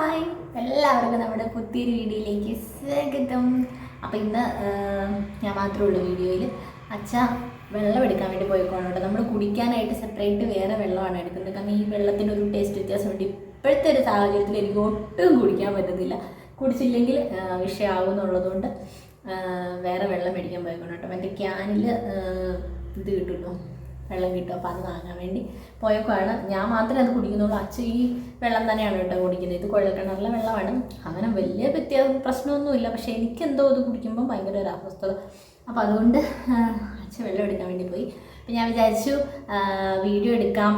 Hi എല്ലാവർക്കും നമ്മുടെ പുതിയൊരു വീഡിയോയിലേക്ക് സ്വാഗതം. അപ്പോൾ ഇന്ന് ഞാൻ മാത്രമേ ഉള്ളൂ വീഡിയോയിൽ അച്ഛ വെള്ളം എടുക്കാൻ വേണ്ടി പോയിക്കോണം കേട്ടോ. നമ്മൾ കുടിക്കാനായിട്ട് സെപ്പറേറ്റ് വേറെ വെള്ളമാണ് എടുക്കുന്നത്. കാരണം ഈ വെള്ളത്തിന്റെ ഒരു ടേസ്റ്റ് വ്യത്യാസമുണ്ട്. ഇപ്പോഴത്തെ ഒരു സാഹചര്യത്തിൽ എനിക്ക് ഒട്ടും കുടിക്കാൻ പറ്റുന്നില്ല കുടിച്ചില്ലെങ്കിൽ വിഷയമാകും എന്നുള്ളതുകൊണ്ട് വേറെ വെള്ളം മേടിക്കാൻ പോയിക്കോണം കേട്ടോ. മറ്റേ ക്യാനിൽ ഇത് കിട്ടുമല്ലോ. വെള്ളം കിട്ടും. അപ്പോൾ അത് വാങ്ങാൻ വേണ്ടി പോയപ്പോഴാണ് ഞാൻ മാത്രമേ അത് കുടിക്കുന്നുള്ളൂ. അച്ഛൻ ഈ വെള്ളം തന്നെയാണ് കേട്ടോ കുടിക്കുന്നത്. ഇത് കുഴൽക്കിണറിലെ വെള്ളമാണ്. അങ്ങനെ വലിയ വ്യത്യാസം പ്രശ്നമൊന്നുമില്ല. പക്ഷേ എനിക്കെന്തോ ഇത് കുടിക്കുമ്പോൾ ഭയങ്കര ഒരു അസ്വസ്ഥത അപ്പോൾ അതുകൊണ്ട് അച്ഛൻ വെള്ളം എടുക്കാൻ വേണ്ടി പോയി. അപ്പം ഞാൻ വിചാരിച്ചു വീഡിയോ എടുക്കാം.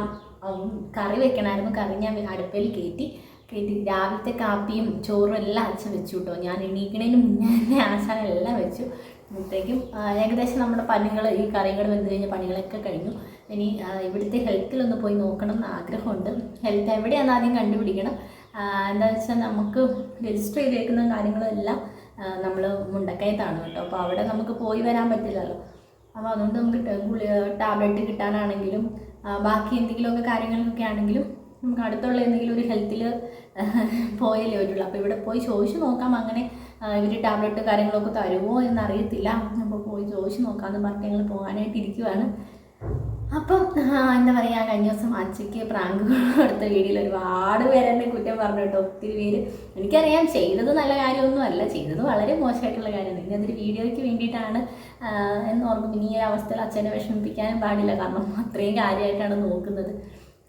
കറി വെക്കണമായിരുന്നു കറി ഞാൻ അടുപ്പയിൽ കയറ്റി. കയറ്റി രാവിലത്തെ കാപ്പിയും ചോറും എല്ലാം അച്ഛൻ വെച്ചു കേട്ടോ. ഞാൻ എണീക്കണേനും മുന്നേ തന്നെ ആശാനെല്ലാം വെച്ചു. അപ്പോഴത്തേക്കും ഏകദേശം നമ്മുടെ പണികൾ ഈ കറികൾ വെന്ത് കഴിഞ്ഞ പണികളൊക്കെ കഴിഞ്ഞു. ഇനി ഇവിടുത്തെ ഹെൽത്തിലൊന്ന് പോയി നോക്കണം എന്ന് ആഗ്രഹമുണ്ട്. ഹെൽത്ത് എവിടെയാണെന്ന് ആദ്യം കണ്ടുപിടിക്കണം. എന്താണെന്ന് എന്താ വെച്ചാൽ നമുക്ക് രജിസ്റ്റർ ചെയ്തേക്കുന്ന കാര്യങ്ങളെല്ലാം നമ്മൾ മുണ്ടക്കയത്താണ് കേട്ടോ. അപ്പോൾ അവിടെ നമുക്ക് പോയി വരാൻ പറ്റില്ലല്ലോ. അപ്പോൾ അതുകൊണ്ട് നമുക്ക് ടാബ്ലറ്റ് കിട്ടാനാണെങ്കിലും ബാക്കി എന്തെങ്കിലുമൊക്കെ കാര്യങ്ങളൊക്കെ ആണെങ്കിലും നമുക്ക് അടുത്തുള്ള എന്തെങ്കിലും ഒരു ഹെൽത്തിൽ പോയല്ലേ പറ്റുള്ളൂ അപ്പോൾ ഇവിടെ പോയി ചോദിച്ചു നോക്കാം അങ്ങനെ ഇവർ ടാബ്ലറ്റ് കാര്യങ്ങളൊക്കെ തരുമോ എന്നറിയത്തില്ല. അപ്പോൾ പോയി ചോദിച്ചു നോക്കാമെന്ന് പറഞ്ഞ് ഞങ്ങൾ പോകാനായിട്ട് ഇരിക്കുവാണ്. അപ്പം എന്താ പറയുക കഴിഞ്ഞ ദിവസം അച്ചയ്ക്ക് പ്രാങ്ക് കൊടുത്ത വീഡിയോയിൽ ഒരുപാട് പേര് എന്നെ കുറ്റം പറഞ്ഞു കേട്ടോ. ഒത്തിരി പേര്. എനിക്കറിയാം ചെയ്തത് നല്ല കാര്യമൊന്നും അല്ല ചെയ്തത് വളരെ മോശമായിട്ടുള്ള കാര്യമാണ്. ഇനി അതൊരു വീഡിയോയ്ക്ക് വേണ്ടിയിട്ടാണ് എന്ന് ഓർക്കും ഇനി ഈ അവസ്ഥയിൽ അച്ഛനെ വിഷമിപ്പിക്കാനും പാടില്ല. കാരണം അത്രയും കാര്യമായിട്ടാണ് നോക്കുന്നത്.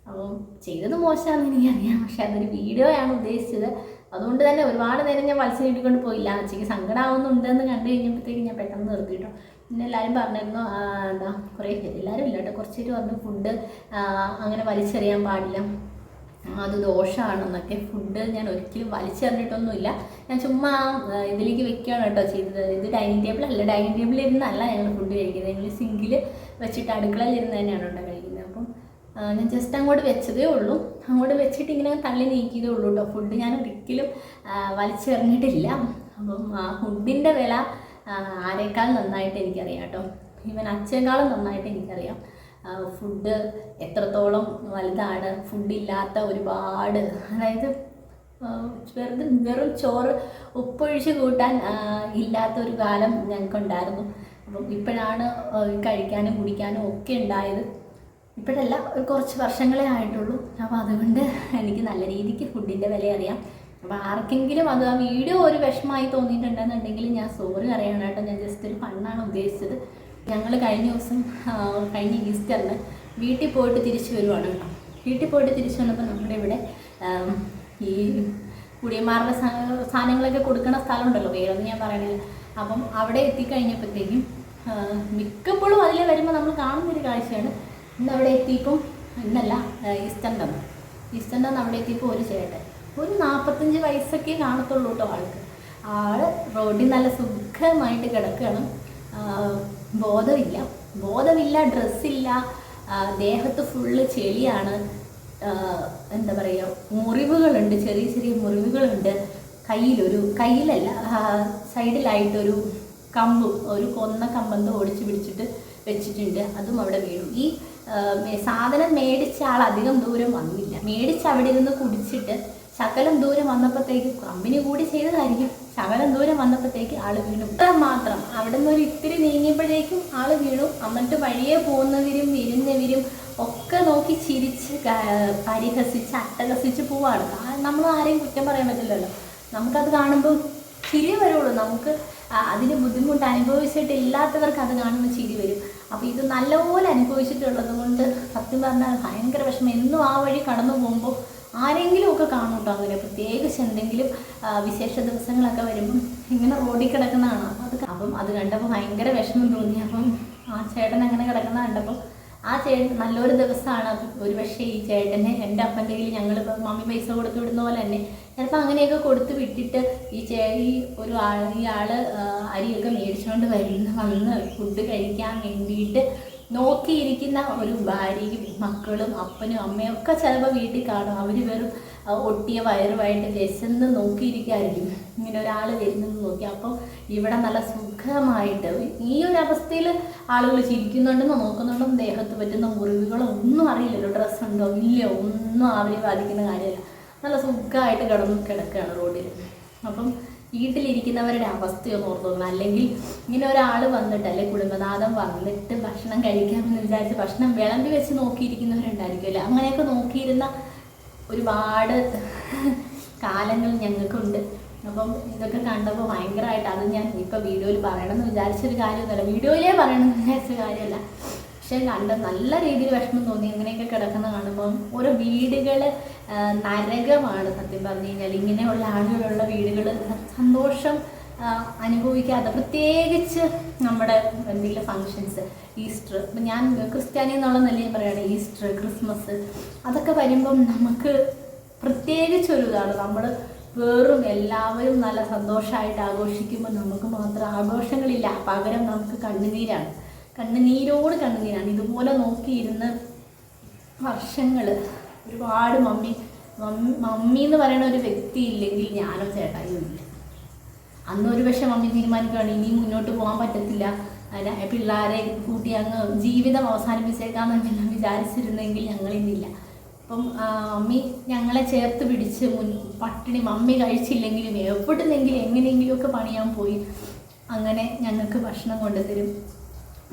അപ്പം ചെയ്തത് മോശമാണെന്ന് എനിക്കറിയാം. പക്ഷെ അതൊരു വീഡിയോയാണ് ഉദ്ദേശിച്ചത്. അതുകൊണ്ട് തന്നെ ഒരുപാട് നേരം ഞാൻ വലിച്ചു നീട്ടിക്കൊണ്ട് പോയില്ല. അച്ഛയ്ക്ക് സങ്കടമാവുന്നുണ്ടെന്ന് കണ്ടു കഴിഞ്ഞപ്പോഴത്തേക്ക് ഞാൻ പെട്ടെന്ന് നിർത്തിയിട്ടു പിന്നെ എല്ലാവരും പറഞ്ഞിരുന്നു എന്താ കുറേ എല്ലാവരും ഇല്ല കേട്ടോ കുറച്ച് പേര് പറഞ്ഞു ഫുഡ് അങ്ങനെ വലിച്ചെറിയാൻ പാടില്ല. അത് ദോഷമാണെന്നൊക്കെ ഫുഡ് ഞാൻ ഒരിക്കലും വലിച്ചെറിഞ്ഞിട്ടൊന്നുമില്ല. ഞാൻ ചുമ്മാ ഇതിലേക്ക് വെക്കുകയാണ് കേട്ടോ ചെയ്തത്. ഇത് ഡൈനിങ് ടേബിൾ അല്ല ഡൈനിങ് ടേബിളിൽ ഇരുന്നല്ല ഞങ്ങൾ ഫുഡ് കഴിക്കുന്നത്. ഞങ്ങൾ സിങ്കിൽ വെച്ചിട്ട് അടുക്കളയിൽ ഇരുന്ന് തന്നെയാണ് കേട്ടോ കഴിക്കുന്നത്. അപ്പം ഞാൻ ജസ്റ്റ് അങ്ങോട്ട് വെച്ചതേ ഉള്ളൂ. അങ്ങോട്ട് വെച്ചിട്ട് ഇങ്ങനെ തള്ളി നീക്കിയതേ ഉള്ളൂ കേട്ടോ ഫുഡ് ഞാൻ ഒരിക്കലും വലിച്ചെറിഞ്ഞിട്ടില്ല. അപ്പം ഫുഡിന്റെ വില ആരേക്കാൾ നന്നായിട്ട് എനിക്കറിയാം കേട്ടോ ഈവൻ അച്ഛനേക്കാളും നന്നായിട്ട് എനിക്കറിയാം. ഫുഡ് എത്രത്തോളം വലുതാണ് ഫുഡില്ലാത്ത ഒരുപാട് അതായത് വെറുതെ വെറും ചോറ് ഉപ്പൊഴിച്ച് കൂട്ടാൻ ഇല്ലാത്തൊരു കാലം ഞങ്ങൾക്കുണ്ടായിരുന്നു. അപ്പം ഇപ്പോഴാണ് കഴിക്കാനും കുടിക്കാനും ഒക്കെ ഉണ്ടായത്. ഇപ്പോഴല്ല ഒരു കുറച്ച് വർഷങ്ങളേ ആയിട്ടുള്ളൂ. അപ്പോൾ അതുകൊണ്ട് എനിക്ക് നല്ല രീതിക്ക് ഫുഡിന്റെ വില അറിയാം. അപ്പോൾ ആർക്കെങ്കിലും അത് ആ വീഡിയോ ഒരു വിഷമമായി തോന്നിയിട്ടുണ്ടെന്നുണ്ടെങ്കിൽ ഞാൻ സോറി അറിയണം കേട്ടോ. ഞാൻ ജസ്റ്റ് ഒരു ഫണ്ണാണ് ഉദ്ദേശിച്ചത്. ഞങ്ങൾ കഴിഞ്ഞ ദിവസം കഴിഞ്ഞ ഈസ്റ്ററിന് വീട്ടിൽ പോയിട്ട് തിരിച്ചു വരുവാണ് കേട്ടോ. വീട്ടിൽ പോയിട്ട് തിരിച്ചു വന്നപ്പോൾ നമ്മുടെ ഇവിടെ ഈ കുടിയന്മാരുടെ സാധനങ്ങളൊക്കെ കൊടുക്കുന്ന സ്ഥലമുണ്ടല്ലോ വേറെ ഞാൻ പറയണില്ല. അപ്പം അവിടെ എത്തിക്കഴിഞ്ഞപ്പോഴത്തേക്കും മിക്കപ്പോഴും അതിൽ വരുമ്പോൾ നമ്മൾ കാണുന്നൊരു കാഴ്ചയാണ്. ഇന്ന് അവിടെ എത്തിയപ്പം ഇന്നല്ല അന്ന്. ഈസ്റ്ററിന്റെ അവിടെ എത്തിയപ്പോൾ ഒരു ചേട്ടൻ. ഒരു നാൽപ്പത്തഞ്ച് വയസ്സൊക്കെ കാണത്തുള്ളൂ കേട്ടോ ആൾക്ക്. ആൾ റോഡിൽ നല്ല സുഖമായിട്ട് കിടക്കണം. ബോധമില്ല. ബോധമില്ല ഡ്രസ്സില്ല. ദേഹത്ത് ഫുള്ള് ചെളിയാണ്. എന്താ പറയുക മുറിവുകളുണ്ട്. ചെറിയ ചെറിയ മുറിവുകളുണ്ട്. കയ്യിലൊരു കയ്യിലല്ല സൈഡിലായിട്ടൊരു കമ്പ് ഒരു കൊന്ന കമ്പെന്തോ ഓടിച്ച് പിടിച്ചിട്ട് വെച്ചിട്ടുണ്ട്. അതും അവിടെ വീണു. ഈ സാധനം മേടിച്ച ആൾ അധികം ദൂരം വന്നില്ല. മേടിച്ച് അവിടെ ഇരുന്ന് കുടിച്ചിട്ട് ശകലം ദൂരം വന്നപ്പോഴത്തേക്ക് കമ്പനി കൂടി ചെയ്തതായിരിക്കും. ശകലം ദൂരം വന്നപ്പോഴത്തേക്ക് ആൾ വീണു. ഇത്ര മാത്രം. അവിടെ നിന്ന് ഒരു ഇത്തിരി നീങ്ങിയപ്പോഴേക്കും ആൾ വീണു. എന്നിട്ട് വഴിയെ പോകുന്നവരും വിരുന്നവരും ഒക്കെ നോക്കി ചിരിച്ച് പരിഹസിച്ച് അട്ടഹസിച്ച് പോവാണ്. നമ്മൾ ആരെയും കുറ്റം പറയാൻ പറ്റില്ലല്ലോ. നമുക്കത് കാണുമ്പോൾ ചിരി വരുള്ളൂ. നമുക്ക് അതിന് ബുദ്ധിമുട്ട് അനുഭവിച്ചിട്ട് ഇല്ലാത്തവർക്ക് അത് കാണുമ്പോൾ ചിരി വരും. അപ്പോൾ ഇത് നല്ലപോലെ അനുഭവിച്ചിട്ടുള്ളത് കൊണ്ട് സത്യം പറഞ്ഞാൽ ഭയങ്കര വിഷമം. എന്നും ആ വഴി കടന്നു പോകുമ്പോൾ ആരെങ്കിലും ഒക്കെ കാണും കേട്ടോ അങ്ങനെ പ്രത്യേകിച്ച് എന്തെങ്കിലും വിശേഷ ദിവസങ്ങളൊക്കെ വരുമ്പം ഇങ്ങനെ റോഡിൽ കിടക്കുന്നതാണ് അത് അപ്പം അത് കണ്ടപ്പോൾ ഭയങ്കര വിഷമം തോന്നി. അപ്പം ആ ചേട്ടൻ അങ്ങനെ കിടക്കുന്ന കണ്ടപ്പോൾ ആ ചേട്ടൻ നല്ലൊരു ദിവസമാണ് ഒരു പക്ഷേ ഈ ചേട്ടനെ എന്റെ അപ്പന്റെ കയ്യിൽ ഞങ്ങൾ മമ്മി പൈസ കൊടുത്തു വിടുന്ന പോലെ തന്നെ ചിലപ്പോൾ അങ്ങനെയൊക്കെ കൊടുത്ത് വിട്ടിട്ട് ഈ ചേ ഈ ഒരു ആൾ ഈ ആൾ അരിയൊക്കെ മേടിച്ചുകൊണ്ട് വരുന്ന വന്ന് ഫുഡ് കഴിക്കാൻ വേണ്ടിയിട്ട് നോക്കിയിരിക്കുന്ന ഒരു ഭാര്യയും മക്കളും അപ്പനും അമ്മയും ഒക്കെ ചിലപ്പോൾ വീട്ടിൽ കാണും. അവർ വെറും ഒട്ടിയ വയറുമായിട്ട് വിശന്ന് നോക്കിയിരിക്കായിരിക്കും. ഇങ്ങനെ ഒരാൾ വരുന്നത് നോക്കി. അപ്പം ഇവിടെ നല്ല സുഖമായിട്ട് ഈ ഒരു അവസ്ഥയിൽ ആളുകൾ ചിരിക്കുന്നുണ്ടെന്നോ നോക്കുന്നുണ്ടെന്നോ ദേഹത്ത് പറ്റുന്ന മുറിവുകളോ ഒന്നും അറിയില്ലല്ലോ ഡ്രസ്സ് ഉണ്ടോ ഇല്ലയോ ഒന്നും അവരെ ബാധിക്കുന്ന കാര്യമല്ല. നല്ല സുഖമായിട്ട് കിടന്നു കിടക്കുകയാണ് റോഡിൽ അപ്പം വീട്ടിലിരിക്കുന്നവരുടെ അവസ്ഥയൊന്ന് ഓർത്ത് നോക്കണം. അല്ലെങ്കിൽ ഇങ്ങനെ ഒരാൾ വന്നിട്ട് അല്ലെങ്കിൽ കുടുംബനാഥം വന്നിട്ട് ഭക്ഷണം കഴിക്കാമെന്ന് വിചാരിച്ച് ഭക്ഷണം വിളമ്പി വെച്ച് നോക്കിയിരിക്കുന്നവരുണ്ടായിരിക്കുമല്ലോ? അങ്ങനെയൊക്കെ നോക്കിയിരുന്ന ഒരുപാട് കാലങ്ങൾ ഞങ്ങൾക്കുണ്ട്. അപ്പം ഇതൊക്കെ കണ്ടപ്പോൾ ഭയങ്കരമായിട്ട് അത് ഞാൻ ഇപ്പോൾ വീഡിയോയിൽ പറയണമെന്ന് വിചാരിച്ചൊരു കാര്യമൊന്നുമല്ല. വീഡിയോയിലേ പറയണമെന്ന് വിചാരിച്ച കാര്യമല്ല. പക്ഷെ കണ്ട് നല്ല രീതിയിൽ വിഷമം തോന്നി അങ്ങനെയൊക്കെ കിടക്കുന്ന കാണുമ്പം ഓരോ വീടുകൾ നരകമാണ് സത്യം പറഞ്ഞു കഴിഞ്ഞാൽ. ഇങ്ങനെയുള്ള ആളുകളുള്ള വീടുകൾ സന്തോഷം അനുഭവിക്കാതെ പ്രത്യേകിച്ച് നമ്മുടെ എന്തെങ്കിലും ഫങ്ഷൻസ് ഈസ്റ്റർ. ഇപ്പം ഞാൻ ക്രിസ്ത്യാനി എന്നുള്ള നിലയിൽ പറയുകയാണ് ഈസ്റ്റർ ക്രിസ്മസ് അതൊക്കെ വരുമ്പം നമുക്ക് പ്രത്യേകിച്ച് ഒരു ഇതാണ്. നമ്മൾ വേറും എല്ലാവരും നല്ല സന്തോഷമായിട്ട് ആഘോഷിക്കുമ്പോൾ നമുക്ക് മാത്രം ആഘോഷങ്ങളില്ല. പകരം നമുക്ക് കണ്ണുനീരാണ്. കണ്ണുനീരോട് കണ്ണുനീരാണ്. ഇതുപോലെ നോക്കിയിരുന്ന് വർഷങ്ങൾ ഒരുപാട് മമ്മി മമ്മി എന്ന് പറയുന്ന ഒരു വ്യക്തി ഇല്ലെങ്കിൽ ഞാനോ ചേട്ടായും ഇല്ല. അന്ന് ഒരു പക്ഷെ മമ്മി തീരുമാനിക്കുകയാണ് ഇനി മുന്നോട്ട് പോകാൻ പറ്റത്തില്ല. പിള്ളേരെ കൂട്ടി അങ്ങ് ജീവിതം അവസാനിപ്പിച്ചേക്കാന്ന് ഞാൻ വിചാരിച്ചിരുന്നെങ്കിൽ ഞങ്ങളിന്നില്ല അപ്പം മമ്മി ഞങ്ങളെ ചേർത്ത് പിടിച്ച് മുൻ പട്ടിണി മമ്മി കഴിച്ചില്ലെങ്കിലും എവിടുന്നെങ്കിലും എങ്ങനെയെങ്കിലുമൊക്കെ പണിയാൻ പോയി. അങ്ങനെ ഞങ്ങൾക്ക് ഭക്ഷണം കൊണ്ടുതരും.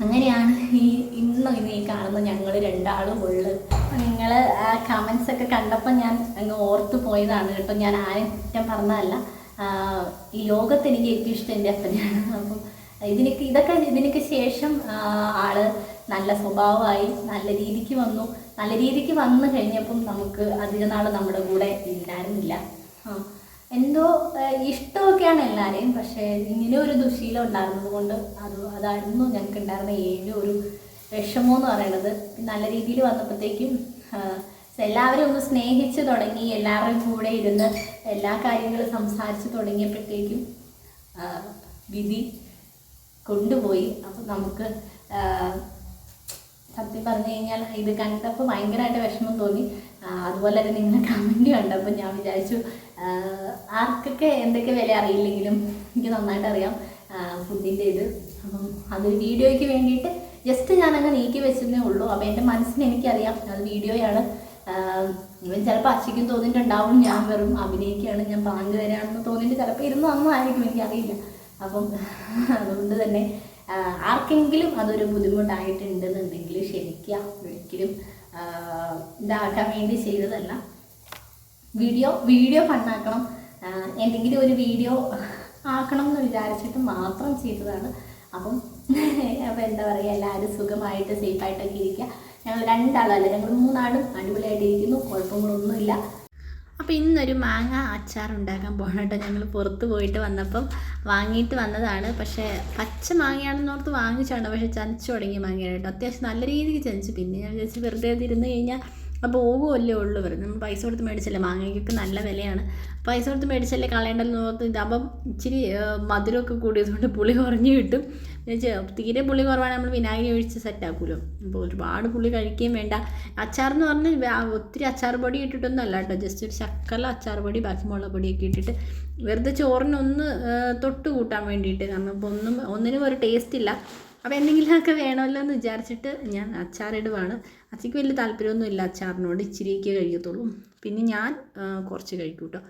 അങ്ങനെയാണ് ഈ ഇന്ന് ഇന്ന് ഈ കാണുന്ന ഞങ്ങൾ രണ്ടാളും ഉള്ളത് നിങ്ങൾ കമൻസ് ഒക്കെ കണ്ടപ്പോൾ ഞാൻ അങ്ങ് ഓർത്ത് പോയതാണ് കേട്ടോ. ഞാൻ ആരും കുറ്റം പറഞ്ഞതല്ല. ഈ ലോകത്ത് എനിക്ക് ഏറ്റവും ഇഷ്ടം എന്റെ അപ്പനെയാണ്. അപ്പം ഇതിനൊക്കെ ഇതൊക്കെ ഇതിനൊക്കെ ശേഷം ആൾ നല്ല സ്വഭാവമായി നല്ല രീതിക്ക് വന്നു. നല്ല രീതിക്ക് വന്നു കഴിഞ്ഞപ്പം നമുക്ക് അധിക നാൾ നമ്മുടെ കൂടെ ഇല്ലായിരുന്നില്ല. എന്തോ ഇഷ്ടമൊക്കെയാണ് എല്ലാവരെയും പക്ഷേ ഇങ്ങനെ ഒരു ദുശീലം ഉണ്ടായിരുന്നത് കൊണ്ട് അത് അതായിരുന്നു ഞങ്ങൾക്ക് ഉണ്ടായിരുന്ന ഏഴ് ഒരു വിഷമം എന്ന് പറയുന്നത്. നല്ല രീതിയിൽ വന്നപ്പോഴത്തേക്കും എല്ലാവരും ഒന്ന് സ്നേഹിച്ച് തുടങ്ങി എല്ലാവരും കൂടെ ഇരുന്ന് എല്ലാ കാര്യങ്ങളും സംസാരിച്ച് തുടങ്ങിയപ്പോഴത്തേക്കും വിധി കൊണ്ടുപോയി. അപ്പം നമുക്ക് സത്യം പറഞ്ഞു കഴിഞ്ഞാൽ ഇത് കണ്ടപ്പോൾ ഭയങ്കരമായിട്ട് വിഷമം തോന്നി. അതുപോലെ തന്നെ നിങ്ങൾ കമന്റ് കണ്ടപ്പോൾ ഞാൻ വിചാരിച്ചു ആർക്കൊക്കെ എന്തൊക്കെ വില അറിയില്ലെങ്കിലും എനിക്ക് നന്നായിട്ട് അറിയാം ഫുഡിന്റെ ഇത്. അപ്പം അത് വീഡിയോയ്ക്ക് വേണ്ടിയിട്ട് ജസ്റ്റ് ഞാനങ്ങ് നീക്കി വെച്ചതേ ഉള്ളൂ. അപ്പോൾ എന്റെ മനസ്സിന് എനിക്കറിയാം. അത് വീഡിയോയാണ്. ഇവൻ ചിലപ്പോൾ അച്ഛയ്ക്കും തോന്നിയിട്ടുണ്ടാവും. ഞാൻ വെറും അഭിനയിക്കുകയാണ്. ഞാൻ പാങ്ക് തരാണെന്ന് തോന്നിയിട്ട് ചിലപ്പോൾ ഇരുന്ന് നന്നായിരിക്കും എനിക്കറിയില്ല. അപ്പം അതുകൊണ്ട് തന്നെ ആർക്കെങ്കിലും അതൊരു ബുദ്ധിമുട്ടായിട്ടുണ്ടെന്നുണ്ടെങ്കിൽ ക്ഷമിക്കുക. ഒരിക്കലും ഇതാക്കാൻ വേണ്ടി ചെയ്തതല്ല. വീഡിയോ വീഡിയോ ഫണ്ണാക്കണം. എന്തെങ്കിലും ഒരു വീഡിയോ ആക്കണം എന്ന് വിചാരിച്ചിട്ട് മാത്രം ചെയ്തതാണ്. അപ്പം അപ്പം എന്താ പറയുക എല്ലാവരും സുഖമായിട്ട് സേഫായിട്ടൊക്കെ ഇരിക്കുക ഞങ്ങൾ രണ്ടാളല്ല ഞങ്ങൾ മൂന്നാളും അടിപൊളിയായിട്ട് ഇരിക്കുന്നു കുഴപ്പങ്ങളൊന്നുമില്ല. അപ്പോൾ ഇന്നൊരു മാങ്ങ അച്ചാർ ഉണ്ടാക്കാൻ പോകണം ഞങ്ങൾ പുറത്ത് പോയിട്ട് വന്നപ്പം വാങ്ങിയിട്ട് വന്നതാണ്. പക്ഷേ പച്ച മാങ്ങയാണെന്ന് ഓർത്ത് വാങ്ങിച്ചാണ് പക്ഷേ ചതച്ചു തുടങ്ങിയ മാങ്ങയാണ് കേട്ടോ. അത്യാവശ്യം നല്ല രീതിക്ക് ചതച്ചു. പിന്നെ ഞാൻ വിചാരിച്ചു വെറുതെ ഇരുന്ന് കഴിഞ്ഞാൽ അപ്പോൾ പോകുമല്ലേ ഉള്ളൂ ഇവർ നമ്മൾ പൈസ കൊടുത്ത് മേടിച്ചല്ലേ? മാങ്ങയ്ക്കൊക്കെ നല്ല വിലയാണ്. പൈസ കൊടുത്ത് മേടിച്ചല്ലേ കളയേണ്ടല്ലോ ഓർത്ത് ഇതാകുമ്പം ഇച്ചിരി മധുരമൊക്കെ കൂടിയതുകൊണ്ട് പുളി കുറഞ്ഞ് കിട്ടും. തീരെ പുളി കുറവാണ് നമ്മൾ വിനാഗിരി ഒഴിച്ച് സെറ്റാക്കുമല്ലോ അപ്പോൾ ഒരുപാട് പുളി കഴിക്കുകയും വേണ്ട. അച്ചാർ എന്ന് പറഞ്ഞാൽ ഒത്തിരി അച്ചാർ പൊടി ഇട്ടിട്ടൊന്നും അല്ല കേട്ടോ. ജസ്റ്റ് ഒരു ശക്കല അച്ചാർ പൊടി ബാക്കി മുളക് പൊടിയൊക്കെ ഇട്ടിട്ട് വെറുതെ ചോറിനൊന്ന് തൊട്ട് കൂട്ടാൻ വേണ്ടിയിട്ട്. കാരണം ഇപ്പോൾ ഒന്നും ഒന്നിനും ഒരു ടേസ്റ്റ് ഇല്ല. അപ്പോൾ എന്തെങ്കിലുമൊക്കെ വേണമല്ലോ എന്ന് വിചാരിച്ചിട്ട് ഞാൻ അച്ചാറിടുവാണ്. അച്ചയ്ക്ക് വലിയ താല്പര്യമൊന്നും ഇല്ല അച്ചാറിനോട് ഇച്ചിരിയൊക്കെ കഴിയത്തുള്ളൂ പിന്നെ ഞാൻ കുറച്ച് കഴിക്കും കേട്ടോ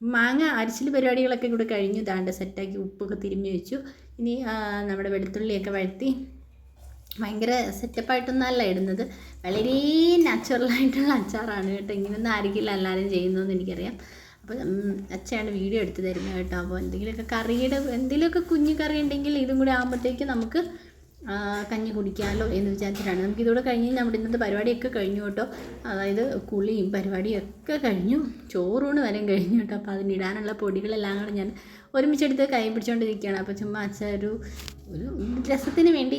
മാങ്ങ അരിച്ചിൽ പരിപാടികളൊക്കെ കൂടെ കഴിഞ്ഞു ദാണ്ട സെറ്റാക്കി ഉപ്പൊക്കെ തിരുമ്മി വെച്ചു. ഇനി നമ്മുടെ വെളുത്തുള്ളിയൊക്കെ വഴത്തി ഭയങ്കര സെറ്റപ്പായിട്ടൊന്നല്ല ഇടുന്നത്. വളരെ നാച്ചുറലായിട്ടുള്ള അച്ചാറാണ് കേട്ടോ. ഇങ്ങനെയൊന്നും ആയിരിക്കില്ല എല്ലാവരും ചെയ്യുന്നതെന്ന് എനിക്കറിയാം. അപ്പോൾ അച്ഛയാണ് വീഡിയോ എടുത്ത് തരുന്നത് കേട്ടോ. അപ്പോൾ എന്തെങ്കിലുമൊക്കെ കറിയുടെ എന്തെങ്കിലുമൊക്കെ കുഞ്ഞു കറി ഉണ്ടെങ്കിൽ ഇതും കൂടി ആകുമ്പോഴത്തേക്ക് നമുക്ക് കഞ്ഞി കുടിക്കാമല്ലോ എന്ന് വിചാരിച്ചിട്ടാണ്. നമുക്ക് ഇതോടെ കഴിഞ്ഞ് നമ്മുടെ ഇന്നത്തെ പരിപാടിയൊക്കെ കഴിഞ്ഞു കേട്ടോ. അതായത് കുളിയും പരിപാടിയും ഒക്കെ കഴിഞ്ഞു. ചോറൂണ് വരെയും കഴിഞ്ഞു കേട്ടോ. അപ്പോൾ അതിനിടാനുള്ള പൊടികളെല്ലാം കൂടെ ഞാൻ ഒരുമിച്ചെടുത്ത് കൈ പിടിച്ചുകൊണ്ടിരിക്കുകയാണ് അപ്പോൾ ചുമ്മാ അച്ഛൻ ഒരു ഒരു രസത്തിന് വേണ്ടി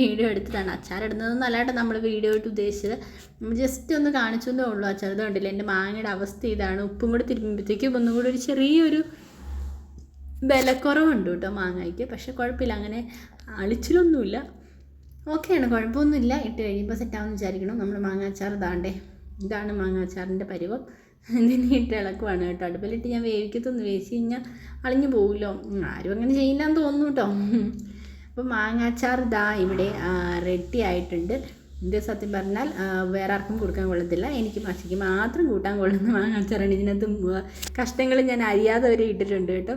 വീഡിയോ എടുത്തിട്ടാണ് അച്ചാറിടുന്നതൊന്നും അല്ലാണ്ട് നമ്മൾ വീഡിയോ ആയിട്ട് ഉദ്ദേശിച്ചത്. ജസ്റ്റ് ഒന്ന് കാണിച്ചു എന്നേ ഉള്ളൂ അച്ചാർ. കണ്ടില്ല? എന്റെ മാങ്ങയുടെ അവസ്ഥ ഇതാണ്. ഉപ്പും കൂടി തിരുമ്പുമ്പോഴത്തേക്കും ഒന്നും കൂടി ഒരു ചെറിയൊരു വിലക്കുറവുണ്ട് കേട്ടോ മാങ്ങയ്ക്ക്. പക്ഷെ കുഴപ്പമില്ല. അങ്ങനെ അളിച്ചിലൊന്നുമില്ല. ഓക്കെയാണ് കുഴപ്പമൊന്നുമില്ല. ഇട്ട് കഴിയുമ്പോൾ സെറ്റാവുമെന്ന് വിചാരിക്കണം നമ്മൾ മാങ്ങാച്ചാർ ഇതാണ്ടേ ഇതാണ് മാങ്ങാച്ചാറിന്റെ പരിവം. ഇതിന് ഇട്ട് ഇളക്കുവാണ് കേട്ടോ. അടുപ്പിലിട്ട് ഞാൻ വേവിക്കത്തൊന്ന് വേവിച്ച് കഴിഞ്ഞാൽ അളിഞ്ഞു പോകുമല്ലോ ആരും അങ്ങനെ ചെയ്യില്ല എന്ന് തോന്നുന്നു കേട്ടോ. അപ്പോൾ മാങ്ങാച്ചാർ ഇതാ ഇവിടെ റെഡി ആയിട്ടുണ്ട്. ഇത് സത്യം പറഞ്ഞാൽ വേറെ ആർക്കും കൊടുക്കാൻ കൊള്ളത്തില്ല. എനിക്ക് മസിക്ക് മാത്രം കൂട്ടാൻ കൊള്ളുന്ന മാങ്ങാച്ചാറാണ് ഇതിനകത്ത് കഷ്ടങ്ങൾ ഞാൻ അറിയാതെ വരെ ഇട്ടിട്ടുണ്ട് കേട്ടോ.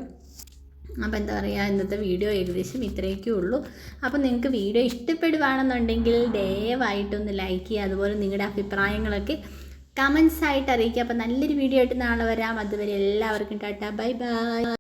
അപ്പോൾ എന്താ പറയുക ഇന്നത്തെ വീഡിയോ ഏകദേശം ഇത്രയൊക്കെ ഉള്ളൂ. അപ്പോൾ നിങ്ങൾക്ക് വീഡിയോ ഇഷ്ടപ്പെടുവാണെന്നുണ്ടെങ്കിൽ ദയവായിട്ടൊന്ന് ലൈക്ക് ചെയ്യുക. അതുപോലെ നിങ്ങളുടെ അഭിപ്രായങ്ങളൊക്കെ കമൻസ് ആയിട്ട് അറിയിക്കുക. അപ്പോൾ നല്ലൊരു വീഡിയോ ആയിട്ട് നാളെ വരാം. അതുവരെ എല്ലാവർക്കും ടാറ്റ. Bye bye.